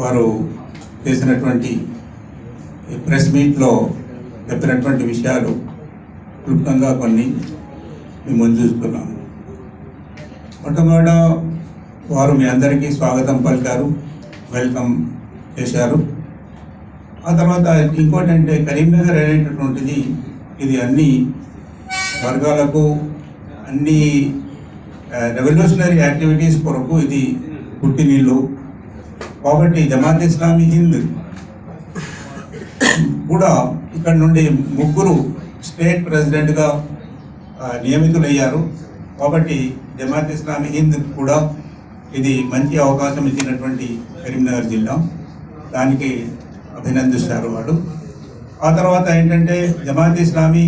వారు చేసినటువంటి ప్రెస్ మీట్లో చెప్పినటువంటి విషయాలు క్లుప్తంగా కొన్ని మేము ముందు చూస్తున్నాము. మొట్టమొదట వారు మీ అందరికీ స్వాగతం పలికారు వెల్కమ్ చేశారు. ఆ తర్వాత ఇంకోటి అంటే కరీంనగర్ అనేటటువంటిది ఇది అన్ని వర్గాలకు అన్ని రెవల్యూషనరీ యాక్టివిటీస్ కొరకు ఇది పుట్టినీళ్ళు కాబట్టి జమాత్ ఇస్లామీ హింద్. కూడా ఇక్కడ నుండి ముగ్గురు స్టేట్ ప్రెసిడెంట్గా నియమితులయ్యారు. కాబట్టి జమాత్ ఇస్లామీ హింద్ కూడా ఇది మంచి అవకాశం ఇచ్చినటువంటి కరీంనగర్ జిల్లా. దానికి అభినందిస్తారు వాళ్ళు. ఆ తర్వాత ఏంటంటే జమాత్ ఇస్లామీ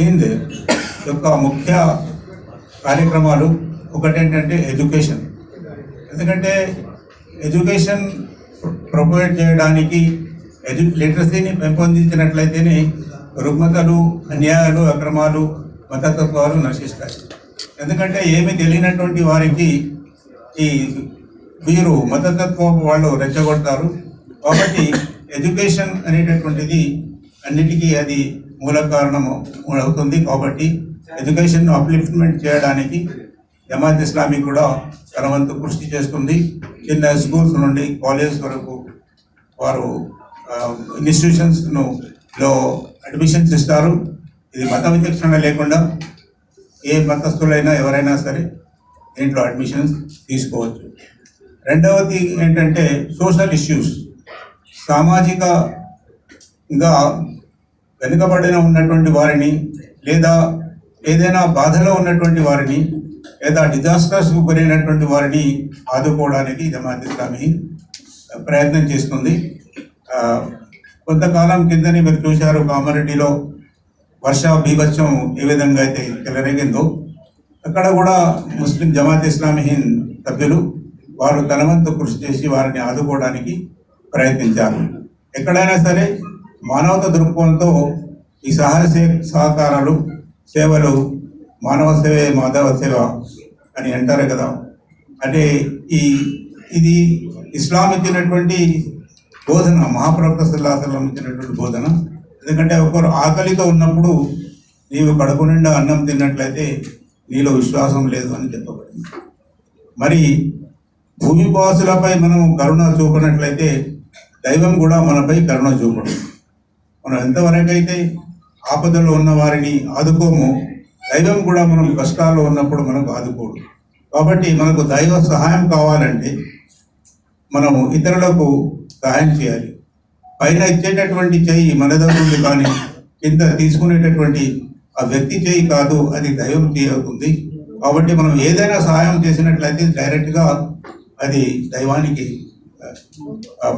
హింద్ యొక్క ముఖ్య కార్యక్రమాలు ఒకటేంటంటే ఎడ్యుకేషన్. ఎందుకంటే ఎడ్యుకేషన్ ప్రొవైడ్ చేయడానికి ఎడ్యు లిటరసీని పెంపొందించినట్లయితేనే రుగ్మతలు అన్యాయాలు అక్రమాలు మతతత్వాలు నశిస్తాయి. ఎందుకంటే ఏమి తెలియనటువంటి వారికి ఈ వీరు మతతత్వం వాళ్ళు రెచ్చగొడతారు. కాబట్టి ఎడ్యుకేషన్ అనేటటువంటిది అన్నిటికీ అది మూల కారణము అవుతుంది. కాబట్టి ఎడ్యుకేషన్ అప్లిఫ్ట్మెంట్ చేయడానికి జమాత్ ఇస్లామీ కూడా తన వంతు కృషి చేస్తుంది. చిన్న స్కూల్స్ నుండి కాలేజ్ వరకు వారు ఇన్స్టిట్యూషన్స్ను లో అడ్మిషన్స్ ఇస్తారు. ఇది మత విచక్షణ లేకుండా ఏ మతస్థులైనా ఎవరైనా సరే దీంట్లో అడ్మిషన్స్ తీసుకోవచ్చు. రెండవది ఏంటంటే సోషల్ ఇష్యూస్ సామాజికంగా వెనుకబడిన ఉన్నటువంటి వారిని లేదా ఏదైనా బాధలో ఉన్నటువంటి వారిని లేదా డిజాస్టర్స్కు గురైనటువంటి వారిని ఆదుకోవడానికి జమాత్ ఇస్లామీ ప్రయత్నం చేస్తుంది. కొంతకాలం కిందని మీరు చూశారు కామారెడ్డిలో వర్ష బీభత్సం ఏ విధంగా అయితే తెలరేగిందో అక్కడ కూడా ముస్లిం జమాత్ ఇస్లామీ హింద్ సభ్యులు వారు తన వంతు కృషి చేసి వారిని ఆదుకోవడానికి ప్రయత్నించారు. ఎక్కడైనా సరే మానవత దృక్కోణంతో ఈ సహాయ సహకారాలు సేవలు మానవ సేవే మాధవ సేవ అని అంటారు కదా. అంటే ఈ ఇది ఇస్లాం ఇచ్చినటువంటి బోధన మహాప్రవక్త సల్లాహం ఇచ్చినటువంటి బోధన. ఎందుకంటే ఒకరు ఆకలితో ఉన్నప్పుడు నీవు కడుపు నిండా అన్నం తిన్నట్లయితే నీలో విశ్వాసం లేదు అని చెప్పబడింది. మరి భూమివాసులపై మనం కరుణ చూపినట్లయితే దైవం కూడా మనపై కరుణ చూపడం. మనం ఎంతవరకు అయితే ఆపదలో ఉన్న వారిని ఆదుకోము. దైవం కూడా మనం కష్టాల్లో ఉన్నప్పుడు మనకు ఆదుకోడు. కాబట్టి మనకు దైవ సహాయం కావాలంటే మనము ఇతరులకు సహాయం చేయాలి. పైన ఇచ్చేటటువంటి చేయి మన దగ్గర కానీ కింద తీసుకునేటటువంటి ఆ వ్యక్తి చేయి కాదు అది దైవం చేయవుతుంది కాబట్టి మనం ఏదైనా సహాయం చేసినట్లయితే డైరెక్ట్గా అది దైవానికి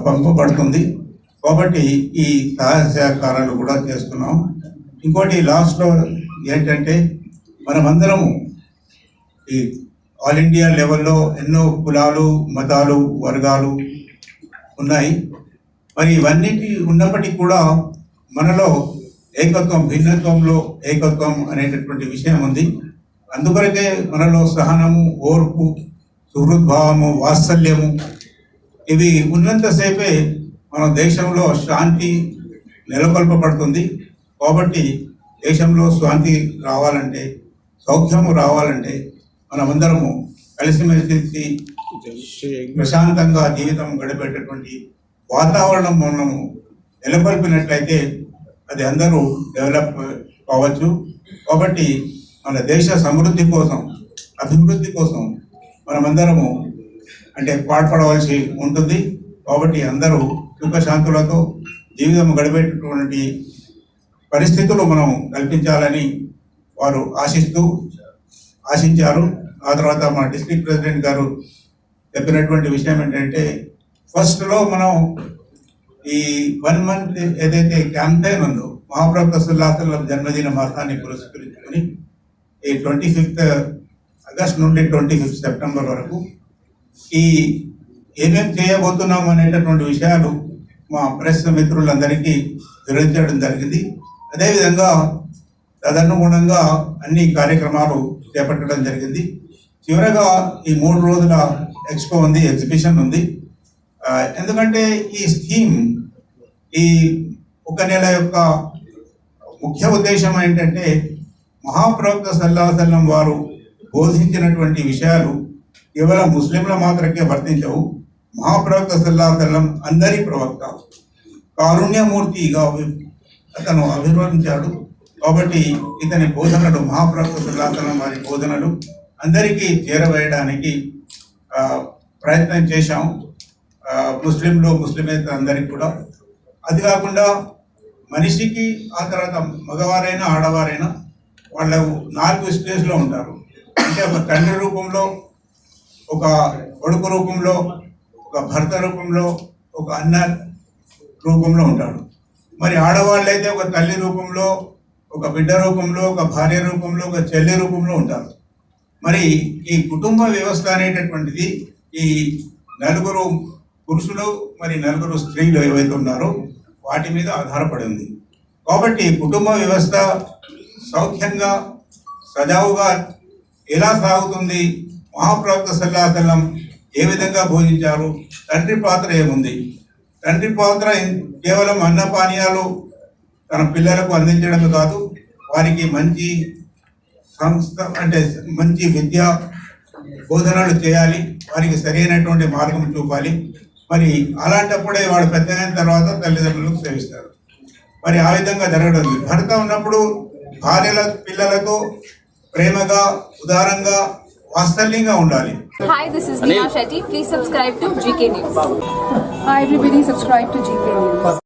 పంపబడుతుంది. కాబట్టి ఈ సహాయ సహకారాలు కూడా చేస్తున్నాం. ఇంకోటి లాస్ట్లో ఏంటంటే మనమందరము ఈ ఆల్ ఇండియా లెవెల్లో ఎన్నో కులాలు మతాలు వర్గాలు ఉన్నాయి. మరి ఇవన్నిటి ఉన్నప్పటికీ కూడా మనలో ఏకత్వం భిన్నత్వంలో ఏకత్వం అనేటటువంటి విషయం ఉంది. అందుకొరకే మనలో సహనము ఓర్పు సుహృద్భావము వాత్సల్యము ఇవి ఉన్నంతసేపే మన దేశంలో శాంతి నెలకొల్పబడుతుంది. కాబట్టి దేశంలో శాంతి రావాలంటే సౌఖ్యము రావాలంటే మనమందరము కలిసిమెలిసి ప్రశాంతంగా జీవితం గడిపేటటువంటి వాతావరణం మనము నెలకొల్పినట్లయితే అది అందరూ డెవలప్ కావచ్చు. కాబట్టి మన దేశ సమృద్ధి కోసం అభివృద్ధి కోసం మనమందరము అంటే పాటుపడవలసి ఉంటుంది. కాబట్టి అందరూ సుఖశాంతులతో జీవితం గడిపేటటువంటి పరిస్థితులు మనం కల్పించాలని వారు ఆశిస్తూ ఆశించారు. ఆ తర్వాత మా డిస్ట్రిక్ట్ ప్రెసిడెంట్ గారు చెప్పినటువంటి విషయం ఏంటంటే ఫస్ట్లో మనం ఈ వన్ మంత్ ఏదైతే క్యాంపెయిన్ ఉందో మహాప్రభు సుల్లాసుల జన్మదిన మాసాన్ని పురస్కరించుకొని ఈ ట్వంటీ ఫిఫ్త్ ఆగస్ట్ నుండి ట్వంటీ ఫిఫ్త్ సెప్టెంబర్ వరకు ఈ ఏమేమి చేయబోతున్నాం అనేటటువంటి విషయాలు మా ప్రెస్ మిత్రులందరికీ వివరించడం జరిగింది. అదేవిధంగా తదనుగుణంగా అన్ని కార్యక్రమాలు చేపట్టడం జరిగింది. చివరగా ఈ మూడు రోజుల ఎక్స్పో ఉంది ఎగ్జిబిషన్ ఉంది. ఎందుకంటే ఈ స్కీమ్ ఈ ఒక నెల యొక్క ముఖ్య ఉద్దేశం ఏంటంటే మహాప్రవక్త సల్లాహల్లం వారు బోధించినటువంటి విషయాలు కేవలం ముస్లింల మాత్రమే వర్తించవు. మహాప్రవక్త సల్లాహల్లం అందరి ప్రవక్త కారుణ్యమూర్తిగా అతను అభివర్ణించాడు. కాబట్టి ఇతని బోధనలు మహాప్రభు సుల్లాసన వారి బోధనలు అందరికీ చేరవేయడానికి ప్రయత్నం చేశాం ముస్లింలు ముస్లిమేతర అందరికి కూడా. అది కాకుండా మనిషికి ఆ తర్వాత మగవారైనా ఆడవారైనా వాళ్ళు నాలుగు స్టేజ్లో ఉంటారు. అంటే ఒక తండ్రి రూపంలో ఒక కొడుకు రూపంలో ఒక భర్త రూపంలో ఒక అన్న రూపంలో ఉంటాడు. మరి ఆడవాళ్ళైతే ఒక తల్లి రూపంలో ఒక బిడ్డ రూపంలో ఒక భార్య రూపంలో ఒక చెల్లి రూపంలో ఉంటారు. మరి ఈ కుటుంబ వ్యవస్థ అనేటటువంటిది ఈ నలుగురు పురుషులు మరి నలుగురు స్త్రీలు ఏవైతే ఉన్నారో వాటి మీద ఆధారపడి ఉంది. కాబట్టి కుటుంబ వ్యవస్థ సౌఖ్యంగా సజావుగా ఎలా సాగుతుంది? మహాప్రవక్త సల్లాహల్లం ఏ విధంగా బోధించారు తండ్రి పాత్ర ఏముంది? తండ్రి పాత్ర కేవలం అన్నపానీయాలు తన పిల్లలకు అందించడమే కాదు వారికి మంచి సంస్థ అంటే మంచి విద్య బోధనలు చేయాలి వారికి సరైనటువంటి మార్గం చూపాలి. మరి అలాంటప్పుడే వాడు పెద్దగైన తర్వాత తల్లిదండ్రులకు సేవిస్తారు. మరి ఆ విధంగా జరగడం భర్త ఉన్నప్పుడు భార్యల పిల్లలతో ప్రేమగా ఉదారంగా వాత్సల్యంగా ఉండాలి Hi, this is Neha Shetty. Please subscribe to GK News. Hi everybody, subscribe to GK News.